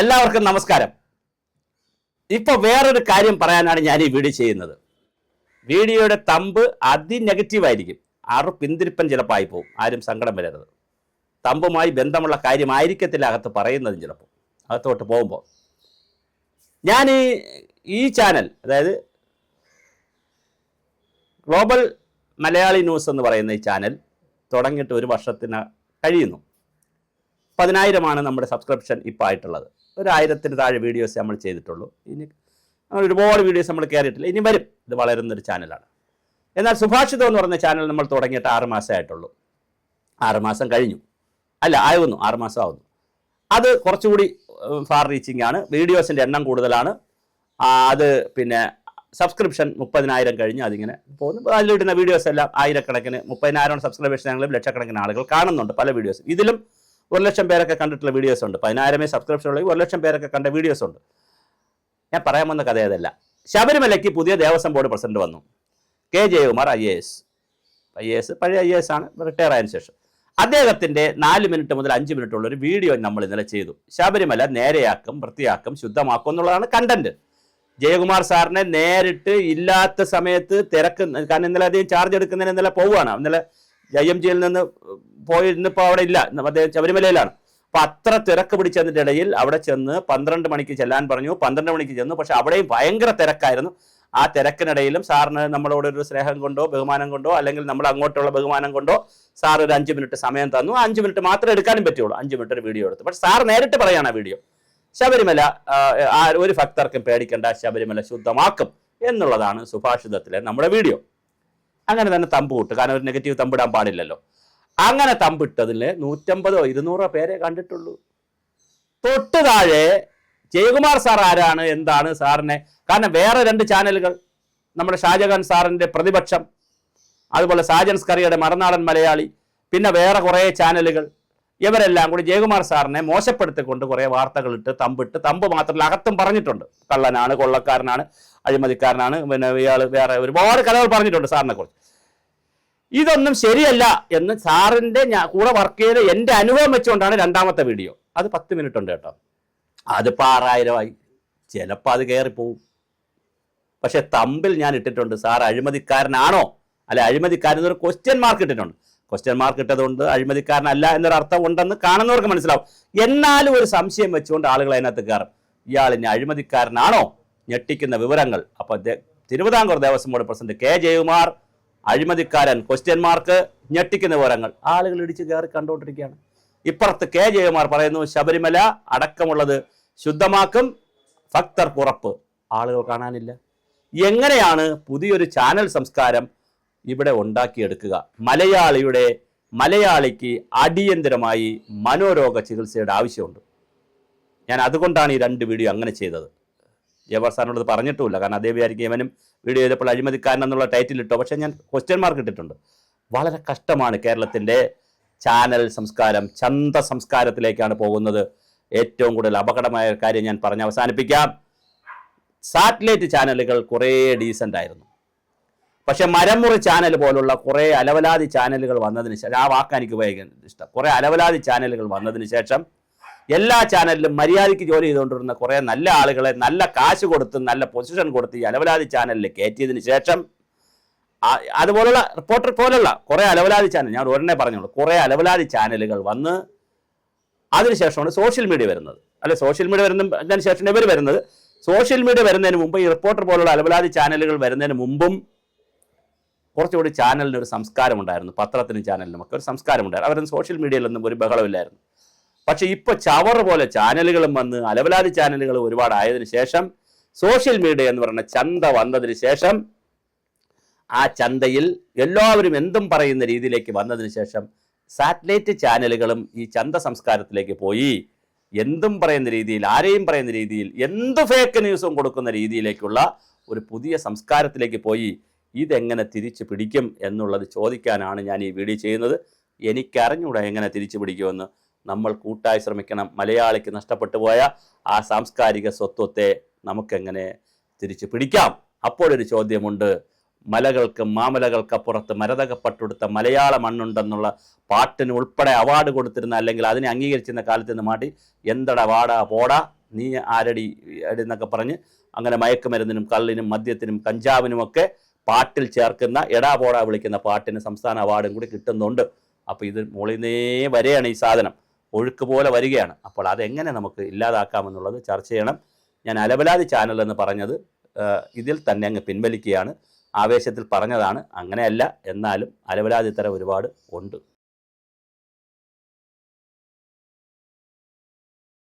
എല്ലാവർക്കും നമസ്കാരം. ഇപ്പൊ വേറൊരു കാര്യം പറയാനാണ് ഞാൻ ഈ വീഡിയോ ചെയ്യുന്നത്. വീഡിയോയുടെ തമ്പ് അതിനെഗറ്റീവ് ആയിരിക്കും. ആറ് പിന്തിരിപ്പൻ ചിലപ്പോൾ ആയിപ്പോവും ആരും സങ്കടം വരരുത്. തമ്പുമായി ബന്ധമുള്ള കാര്യമായിരിക്കത്തില്ല അകത്ത് പറയുന്നതും ചിലപ്പോൾ അകത്തോട്ട് പോകുമ്പോൾ ഞാൻ ഈ ചാനൽ അതായത് ഗ്ലോബൽ മലയാളി ന്യൂസ് എന്ന് പറയുന്ന ഈ ചാനൽ തുടങ്ങിയിട്ട് ഒരു വർഷത്തിന് കഴിയുന്നു. പതിനായിരമാണ് നമ്മുടെ സബ്സ്ക്രിപ്ഷൻ ഇപ്പോൾ ആയിട്ടുള്ളത്. ഒരു ആയിരത്തിന് താഴെ വീഡിയോസ് നമ്മൾ ചെയ്തിട്ടുള്ളൂ. ഇനി അങ്ങനെ ഒരുപാട് വീഡിയോസ് നമ്മൾ കയറിയിട്ടില്ല ഇനി വരും. ഇത് വളരുന്നൊരു ചാനലാണ് എന്നാൽ സുഭാഷിതം എന്ന് പറഞ്ഞ ചാനൽ നമ്മൾ തുടങ്ങിയിട്ട് ആറ് മാസമേ ആയിട്ടുള്ളൂ. ആറ് മാസം കഴിഞ്ഞു. അല്ല ആകുന്നു ആറ് മാസം ആവുന്നു. അത് കുറച്ചുകൂടി ഫാർ റീച്ചിങ് ആണ്. വീഡിയോസിന്റെ എണ്ണം കൂടുതലാണ്. അത് പിന്നെ സബ്സ്ക്രിപ്ഷൻ മുപ്പതിനായിരം കഴിഞ്ഞ് അതിങ്ങനെ പോകുന്നു. അതിലിടുന്ന വീഡിയോസ് എല്ലാം ആയിരക്കണക്കിന് മുപ്പതിനായിരം സബ്സ്ക്രിപ്ഷൻ ആണെങ്കിലും ലക്ഷക്കണക്കിന് ആളുകൾ കാണുന്നുണ്ട് പല വീഡിയോസും ഇതിലും ഒരു ലക്ഷം പേരൊക്കെ കണ്ടിട്ടുള്ള വീഡിയോസ് ഉണ്ട്. പതിനായിരമേ സബ്സ്ക്രിപ്ഷൻ ഉള്ളെങ്കിൽ ഒരു ലക്ഷം പേരൊക്കെ കണ്ട വീഡിയോസ് ഉണ്ട്. ഞാൻ പറയാൻ വന്ന കഥ അതല്ല. ശബരിമലയ്ക്ക് പുതിയ ദേവസ്വം ബോർഡ് പ്രസിഡന്റ് വന്നു. K. Jayakumar I A S I A S പഴയ ഐ എ എസ് ആണ്. റിട്ടയർ ആയതിനു ശേഷം. അദ്ദേഹത്തിന്റെ നാല് മിനിറ്റ് മുതൽ അഞ്ച് മിനിറ്റ് ഉള്ള ഒരു വീഡിയോ നമ്മൾ ഇന്നലെ ചെയ്തു. ശബരിമല നേരെയാക്കും വൃത്തിയാക്കും ശുദ്ധമാക്കും എന്നുള്ളതാണ് കണ്ടന്റ് ജയകുമാർ സാറിനെ നേരിട്ട് ഇല്ലാത്ത സമയത്ത് തിരക്ക് കാരണം ഇന്നലെ അധികം ചാർജ് എടുക്കുന്നതിന് ഇന്നലെ പോവുകയാണ്. ഇന്നലെ ഐ എം ജിയിൽ നിന്ന് പോയിരുന്നിപ്പോൾ അവിടെ ഇല്ല. അദ്ദേഹം ശബരിമലയിലാണ്. അപ്പൊ അത്ര തിരക്ക് പിടിച്ചതിന്റെ ഇടയിൽ അവിടെ ചെന്ന് പന്ത്രണ്ട് മണിക്ക് ചെല്ലാൻ പറഞ്ഞു. പന്ത്രണ്ട് മണിക്ക് ചെന്നു. പക്ഷെ അവിടെയും ഭയങ്കര തിരക്കായിരുന്നു. ആ തിരക്കിനിടയിലും സാറിന് നമ്മളോട് ഒരു സ്നേഹം കൊണ്ടോ ബഹുമാനം കൊണ്ടോ അല്ലെങ്കിൽ നമ്മൾ അങ്ങോട്ടുള്ള ബഹുമാനം കൊണ്ടോ സാർ ഒരു അഞ്ച് മിനിറ്റ് സമയം തന്നു. അഞ്ച് മിനിറ്റ് മാത്രമേ എടുക്കാനും പറ്റുള്ളൂ. അഞ്ച് മിനിറ്റ് ഒരു വീഡിയോ എടുത്തു. പക്ഷെ സാർ നേരിട്ട് പറയാണ് ആ വീഡിയോ. ശബരിമല ഒരു ഭക്തർക്കും പേടിക്കേണ്ട. ശബരിമല ശുദ്ധമാക്കും എന്നുള്ളതാണ് സുഭാഷിതത്തിലെ നമ്മുടെ വീഡിയോ. അങ്ങനെ തന്നെ തമ്പ് കൂട്ടും. കാരണം ഒരു നെഗറ്റീവ് തമ്പിടാൻ പാടില്ലല്ലോ. അങ്ങനെ തമ്പിട്ടതിൽ നൂറ്റമ്പതോ ഇരുന്നൂറോ പേരെ കണ്ടിട്ടുള്ളൂ. തൊട്ട് താഴെ ജയകുമാർ സാർ ആരാണ് എന്താണ് സാറിനെ? കാരണം വേറെ രണ്ട് ചാനലുകൾ നമ്മുടെ ഷാജഹാൻ സാറിന്റെ പ്രതിപക്ഷം അതുപോലെ സാജൻസ് കറിയുടെ മറനാടൻ മലയാളി പിന്നെ വേറെ കുറേ ചാനലുകൾ. ഇവരെല്ലാം കൂടി ജയകുമാർ സാറിനെ മോശപ്പെടുത്തിക്കൊണ്ട് കുറേ വാർത്തകളിട്ട് തമ്പിട്ട് തമ്പ് മാത്രമല്ല അകത്തും പറഞ്ഞിട്ടുണ്ട്. കള്ളനാണ് കൊള്ളക്കാരനാണ് അഴിമതിക്കാരനാണ് പിന്നെ ഇയാൾ വേറെ ഒരുപാട് കഥകൾ പറഞ്ഞിട്ടുണ്ട് സാറിനെ കുറിച്ച്. ഇതൊന്നും ശരിയല്ല എന്ന് സാറിന്റെ ഞാൻ കൂടെ വർക്ക് ചെയ്ത് എന്റെ അനുഭവം വെച്ചുകൊണ്ടാണ് രണ്ടാമത്തെ വീഡിയോ. അത് പത്ത് മിനിറ്റ് ഉണ്ട് കേട്ടോ. അതിപ്പോൾ ആറായിരമായി ചിലപ്പോൾ അത് കയറിപ്പോവും പക്ഷെ തമ്പിൽ ഞാൻ ഇട്ടിട്ടുണ്ട്. സാർ അഴിമതിക്കാരനാണോ? അല്ലെ അഴിമതിക്കാരൻ എന്നൊരു ക്വസ്റ്റ്യൻ മാർക്ക് ഇട്ടിട്ടുണ്ട്. ക്വസ്റ്റ്യൻ മാർക്ക് ഇട്ടതുകൊണ്ട് അഴിമതിക്കാരനല്ല എന്നൊരർത്ഥം ഉണ്ടെന്ന് കാണുന്നവർക്ക് മനസ്സിലാവും. എന്നാലും ഒരു സംശയം വെച്ചുകൊണ്ട് ആളുകൾ അതിനകത്ത് കയറും. ഇയാൾ ഇനി അഴിമതിക്കാരനാണോ? ഞെട്ടിക്കുന്ന വിവരങ്ങൾ. അപ്പോൾ Travancore Devaswom board president K. Jayakumar അഴിമതിക്കാരൻ question mark ഞെട്ടിക്കുന്ന വിവരങ്ങൾ. ആളുകൾ ഇടിച്ച് കയറി കണ്ടുകൊണ്ടിരിക്കുകയാണ് ഇപ്പുറത്ത് കെ. ജയകുമാർ പറയുന്നു ശബരിമല അടക്കമുള്ളത് ശുദ്ധമാക്കും ഭക്തർക്ക് ഉറപ്പ് ആളുകൾ കാണാനില്ല. എങ്ങനെയാണ് പുതിയൊരു ചാനൽ സംസ്കാരം ഇവിടെ ഉണ്ടാക്കിയെടുക്കുക. മലയാളിയുടെ മലയാളിക്ക് അടിയന്തരമായി മനോരോഗ ചികിത്സയുടെ ആവശ്യമുണ്ട്. ഞാൻ അതുകൊണ്ടാണ് ഈ രണ്ട് വീഡിയോ അങ്ങനെ ചെയ്തത്. ജവഹർ സാറിനോട് പറഞ്ഞിട്ടുമില്ല. കാരണം അതേ വിചാരിക്കും ഇവനും വീഡിയോ ചെയ്തപ്പോൾ അഴിമതിക്കാരൻ എന്നുള്ള ടൈറ്റിൽ ഇട്ടോ. പക്ഷേ ഞാൻ ക്വസ്റ്റ്യൻ മാർക്ക് ഇട്ടിട്ടുണ്ട്. വളരെ കഷ്ടമാണ് കേരളത്തിന്റെ ചാനൽ സംസ്കാരം ചന്ത സംസ്കാരത്തിലേക്കാണ് പോകുന്നത്. ഏറ്റവും കൂടുതൽ അപകടമായ കാര്യം ഞാൻ പറഞ്ഞ് അവസാനിപ്പിക്കാം. സാറ്റലൈറ്റ് ചാനലുകൾ കുറേ ഡീസന്റ് ആയിരുന്നു. പക്ഷെ മരമുറി ചാനൽ പോലുള്ള കുറേ അലവലാതി ചാനലുകൾ വന്നതിന് ശേഷം ആ വാക്ക് എനിക്ക് ഉപയോഗിക്കുന്നത് ഇഷ്ടം. കുറേ അലവലാതി ചാനലുകൾ വന്നതിന് ശേഷം എല്ലാ ചാനലിലും മര്യാദയ്ക്ക് ജോലി ചെയ്തുകൊണ്ടിരുന്ന കുറേ നല്ല ആളുകളെ നല്ല കാശ് കൊടുത്ത് നല്ല പൊസിഷൻ കൊടുത്ത് ഈ അലവലാതി ചാനലിൽ കയറ്റിയതിന് ശേഷം അതുപോലുള്ള റിപ്പോർട്ടർ പോലുള്ള കുറേ അലവലാതി ചാനൽ ഞാൻ ഉടനെ പറഞ്ഞോളൂ കുറേ അലവലാതി ചാനലുകൾ വന്ന് അതിനുശേഷമാണ് സോഷ്യൽ മീഡിയ വരുന്നത്. അല്ല സോഷ്യൽ മീഡിയ വരുന്ന ശേഷം ഇവർ വരുന്നത്. സോഷ്യൽ മീഡിയ വരുന്നതിന് മുമ്പ് ഈ റിപ്പോർട്ടർ പോലുള്ള അലവലാതി ചാനലുകൾ വരുന്നതിന് മുമ്പും കുറച്ചുകൂടി ചാനലിന് ഒരു സംസ്കാരം ഉണ്ടായിരുന്നു പത്രത്തിനും ചാനലിനും ഒക്കെ ഒരു സംസ്കാരം ഉണ്ടായിരുന്നു അവരൊന്നും സോഷ്യൽ മീഡിയയിലൊന്നും ഒരു ബഹളമില്ലായിരുന്നു. പക്ഷേ ഇപ്പോൾ ചവർ പോലെ ചാനലുകളും വന്ന് അലവലാതി ചാനലുകൾ ഒരുപാട് ആയതിനു ശേഷം സോഷ്യൽ മീഡിയ എന്ന് പറയുന്ന ചന്ത വന്നതിന് ശേഷം ആ ചന്തയിൽ എല്ലാവരും എന്തും പറയുന്ന രീതിയിലേക്ക് വന്നതിന് ശേഷം സാറ്റലൈറ്റ് ചാനലുകളും ഈ ചന്ത സംസ്കാരത്തിലേക്ക് പോയി. എന്തും പറയുന്ന രീതിയിൽ ആരെയും പറയുന്ന രീതിയിൽ എന്ത് ഫേക്ക് ന്യൂസും കൊടുക്കുന്ന രീതിയിലേക്കുള്ള ഒരു പുതിയ സംസ്കാരത്തിലേക്ക് പോയി. ഇതെങ്ങനെ തിരിച്ചു പിടിക്കും എന്നുള്ളത് ചോദിക്കാനാണ് ഞാൻ ഈ വീഡിയോ ചെയ്യുന്നത്. എനിക്കറിഞ്ഞൂടാ എങ്ങനെ തിരിച്ചു പിടിക്കുമെന്ന്. നമ്മൾ കൂട്ടായി ശ്രമിക്കണം. മലയാളിക്ക് നഷ്ടപ്പെട്ടു പോയ ആ സാംസ്കാരിക സ്വത്വത്തെ നമുക്കെങ്ങനെ തിരിച്ചു പിടിക്കാം? അപ്പോഴൊരു ചോദ്യമുണ്ട്. മലകൾക്ക് മാമലകൾക്കപ്പുറത്ത് മരതകപ്പെട്ടെടുത്ത മലയാള മണ്ണുണ്ടെന്നുള്ള പാട്ടിന് ഉൾപ്പെടെ അവാർഡ് കൊടുത്തിരുന്ന അല്ലെങ്കിൽ അതിനെ അംഗീകരിച്ചിരുന്ന കാലത്ത് നിന്ന് മാറ്റി എന്തട വാടാ പോടാ നീ ആരടി എന്നൊക്കെ പറഞ്ഞ് അങ്ങനെ മയക്കുമരുന്നിനും കള്ളിനും മദ്യത്തിനും കഞ്ചാവിനുമൊക്കെ പാട്ടിൽ ചേർക്കുന്ന എടാ പോടാ വിളിക്കുന്ന പാട്ടിന് സംസ്ഥാന അവാർഡും കൂടി കിട്ടുന്നുണ്ട്. അപ്പോൾ ഇത് മുളിനേ വരെയാണ് ഈ സാധനം. ഒഴുക്ക് പോലെ വരികയാണ്. അപ്പോൾ അതെങ്ങനെ നമുക്ക് ഇല്ലാതാക്കാമെന്നുള്ളത് ചർച്ച ചെയ്യണം. ഞാൻ അലവലാതി ചാനൽ എന്ന് പറഞ്ഞത് ഇതിൽ തന്നെ അങ്ങ് പിൻവലിക്കുകയാണ്. ആവേശത്തിൽ പറഞ്ഞതാണ്. അങ്ങനെയല്ല എന്നാലും അലവലാതി തരം ഒരുപാട് ഉണ്ട്.